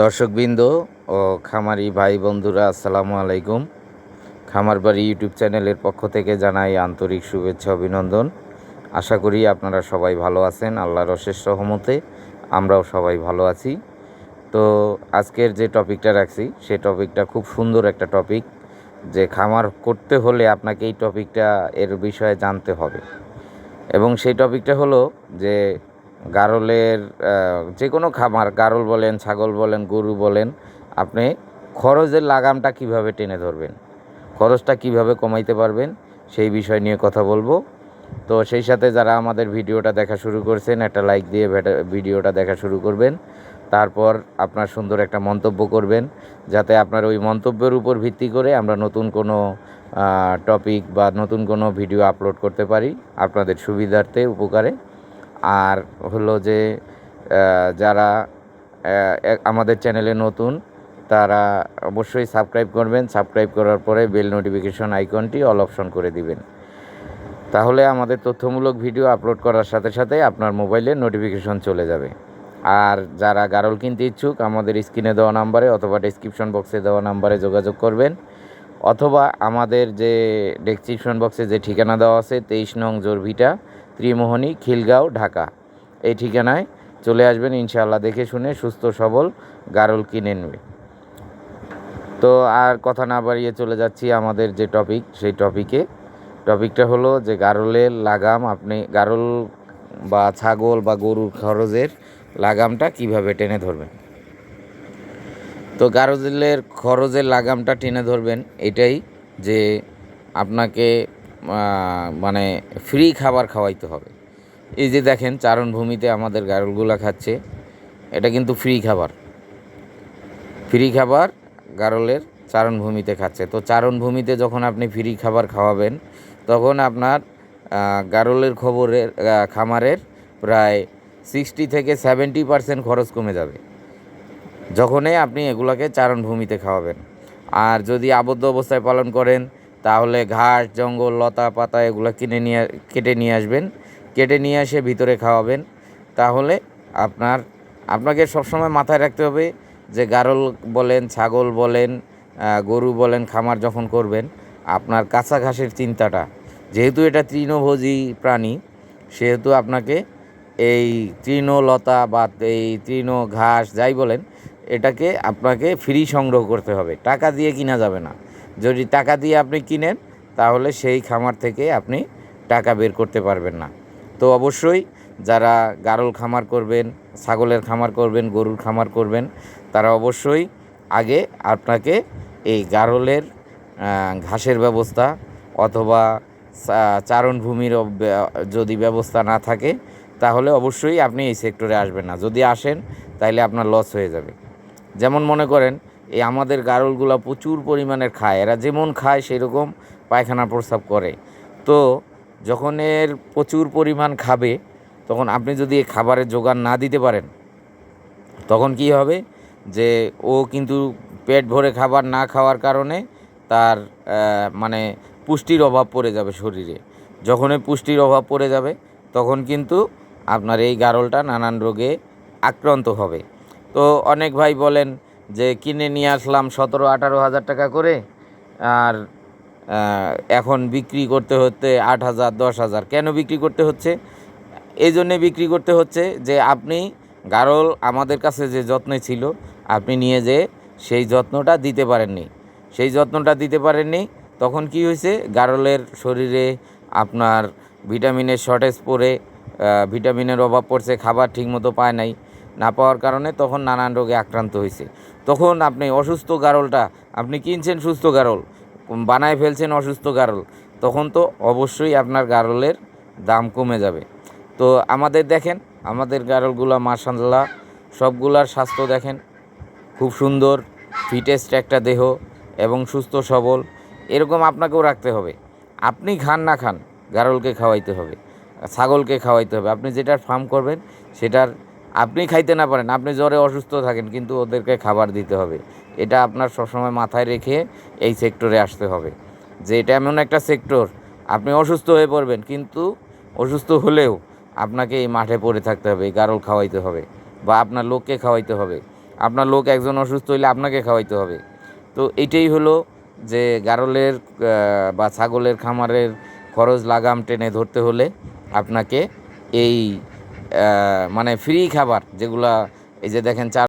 দর্শকবৃন্দ ও খামারি ভাই বন্ধুরা, আসসালামু আলাইকুম। খামার বাড়ি ইউটিউব চ্যানেলের পক্ষ থেকে জানাই আন্তরিক শুভেচ্ছা, অভিনন্দন। আশা করি আপনারা সবাই ভালো আছেন, আল্লাহর অশেষ সহমতে আমরাও সবাই ভালো আছি। তো আজকের যে টপিকটা রাখছি, সে টপিকটা খুব সুন্দর একটা টপিক, যে খামার করতে হলে আপনাকে এই টপিকটা এর বিষয়ে জানতে হবে। এবং সেই টপিকটা হলো যে গারলের যে কোনো খামার, গারল বলেন, ছাগল বলেন, গরু বলেন, আপনি খরচের লাগামটা কীভাবে টেনে ধরবেন? খরচটা কীভাবে কমাইতে পারবেন? সেই বিষয় নিয়ে কথা বলব। তো সেই সাথে যারা আমাদের ভিডিওটা দেখা শুরু করছেন, একটা লাইক দিয়ে ভিডিওটা দেখা শুরু করবেন। তারপর আপনার সুন্দর একটা মন্তব্য করবেন, যাতে আপনার ওই মন্তব্যের উপর ভিত্তি করে আমরা নতুন কোনো টপিক বা নতুন কোনো ভিডিও আপলোড করতে পারি। আপনাদের সুবিধার্থে, উপকারে। আর হলো যে যারা আমাদের চ্যানেলে নতুন, তারা অবশ্যই সাবস্ক্রাইব করবেন। সাবস্ক্রাইব করার পরে বেল নোটিফিকেশন আইকনটি অল অপশন করে দিবেন। তাহলে আমাদের তথ্যমূলক ভিডিও আপলোড করার সাথে সাথে আপনার মোবাইলে নোটিফিকেশন চলে যাবে। আর যারা গারল কিনতে ইচ্ছুক, আমাদের স্ক্রিনে দেওয়া নাম্বারে অথবা ডেসক্রিপশন বক্সে দেওয়া নাম্বারে যোগাযোগ করবেন। অথবা আমাদের যে ডেসক্রিপশন বক্সে যে ঠিকানা দেওয়া আছে, তেইশ নং জোরভিটা ত্রিমোহনী, খিলগাঁও, ঢাকা। এই ঠিকানায় চলে আসবেন ইনশাআল্লাহ। দেখে শুনে সুস্থ, সবল, গারল কিনে নেবে তো আর কথা না বাড়িয়ে চলে যাচ্ছি আমাদের যে টপিক, সেই টপিকে। টপিকটা হলো যে গারলের লাগাম আপনি, গারল বা ছাগল বা গরুর খরচের লাগামটা কীভাবে টেনে ধরবেন? তো গারলের খরচের লাগামটা টেনে ধরবেন এটাই যে আপনাকে মানে ফ্রি খাবার খাওয়াইতে হবে। এই যে দেখেন চারণভূমিতে আমাদের গারলগুলা খাচ্ছে, এটা কিন্তু ফ্রি খাবার। ফ্রি খাবার গারলের চারণভূমিতে খাচ্ছে। তো চারণভূমিতে যখন আপনি ফ্রি খাবার খাওয়াবেন, তখন আপনার গারলের খবরের খামারের প্রায় সিক্সটি থেকে সেভেন্টি পার্সেন্ট খরচ কমে যাবে। যখনই আপনি এগুলোকে চারণভূমিতে খাওয়াবেন। আর যদি আবদ্ধ অবস্থায় পালন করেন তাহলে ঘাস, জঙ্গল, লতা, পাতা এগুলো কিনে নিয়ে, কেটে নিয়ে আসবেন। কেটে নিয়ে এসে ভিতরে খাওয়াবেন। তাহলে আপনার, আপনাকে সবসময় মাথায় রাখতে হবে যে গারল বলেন, ছাগল বলেন গরু বলেন, খামার যখন করবেন, আপনার কাঁচা ঘাসের চিন্তাটা, যেহেতু এটা তৃণভোজী প্রাণী, সেহেতু আপনাকে এই তৃণলতা বা এই তৃণ ঘাস যাই বলেন, এটাকে আপনাকে ফ্রি সংগ্রহ করতে হবে। টাকা দিয়ে কিনা যাবে না। যদি টাকা দিয়ে আপনি কিনেন, তাহলে সেই খামার থেকে আপনি টাকা বের করতে পারবেন না। তো অবশ্যই যারা গারল খামার করবেন, ছাগলের খামার করবেন, গরুর খামার করবেন, তারা অবশ্যই আগে আপনাকে এই গারলের ঘাসের ব্যবস্থা অথবা চারণভূমির যদি ব্যবস্থা না থাকে, তাহলে অবশ্যই আপনি এই সেক্টরে আসবেন না। যদি আসেন তাহলে আপনার লস হয়ে যাবে। যেমন মনে করেন এই আমাদের গারলগুলা প্রচুর পরিমাণের খায়। এরা যেমন খায়, সেরকম পায়খানা প্রস্রাব করে। তো যখন এর প্রচুর পরিমাণ খাবে, তখন আপনি যদি এই খাবারের যোগান না দিতে পারেন, তখন কি হবে? যে ও কিন্তু পেট ভরে খাবার না খাওয়ার কারণে তার মানে পুষ্টির অভাব পড়ে যাবে শরীরে। যখনই পুষ্টির অভাব পড়ে যাবে, তখন কিন্তু আপনার এই গারলটা নানান রোগে আক্রান্ত হবে। তো অনেক ভাই বলেন যে কিনে নিয়ে আসলাম সতেরো, আঠারো হাজার টাকা করে, আর এখন বিক্রি করতে হতে আট হাজার, দশ হাজার। কেন বিক্রি করতে হচ্ছে? এই জন্যে বিক্রি করতে হচ্ছে যে আপনি গারল আমাদের কাছে যে যত্নে ছিল, আপনি নিয়ে যে সেই যত্নটা দিতে পারেননি। সেই যত্নটা দিতে পারেননি, তখন কি হয়েছে? গারলের শরীরে আপনার ভিটামিনের শর্টেজ পড়ে ভিটামিনের অভাব পড়ছে, খাবার ঠিকমতো পায় নাই। না পাওয়ার কারণে তখন নানান রোগে আক্রান্ত হয়েছে। তখন আপনি অসুস্থ গারলটা, আপনি কিনছেন সুস্থ গারল, বানায় ফেলছেন অসুস্থ গারল, তখন তো অবশ্যই আপনার গারলের দাম কমে যাবে। তো আমাদের দেখেন, আমাদের গারলগুলা মার্শাল্লাহ সবগুলার স্বাস্থ্য দেখেন, খুব সুন্দর, ফিটেস্ট একটা দেহ এবং সুস্থ সবল, এরকম আপনাকেও রাখতে হবে। আপনি খান না খান, গারলকে খাওয়াইতে হবে, ছাগলকে খাওয়াইতে হবে। আপনি যেটার ফার্ম করবেন, সেটার আপনি খাইতে না পারেন, আপনি জ্বরে অসুস্থ থাকেন, কিন্তু ওদেরকে খাবার দিতে হবে। এটা আপনার সবসময় মাথায় রেখে এই সেক্টরে আসতে হবে। যে এটা এমন একটা সেক্টর, আপনি অসুস্থ হয়ে পড়বেন, কিন্তু অসুস্থ হলেও আপনাকে এই মাঠে পড়ে থাকতে হবে গারল খাওয়াইতে হবে, বা আপনার লোককে খাওয়াইতে হবে। আপনার লোক একজন অসুস্থ হইলে আপনাকে খাওয়াইতে হবে। তো এইটাই হলো যে গারলের বা ছাগলের খামারের খরচ লাগাম টেনে ধরতে হলে আপনাকে এই মানে ফ্রি খাবার যেগুলা এই যে দেখেন চার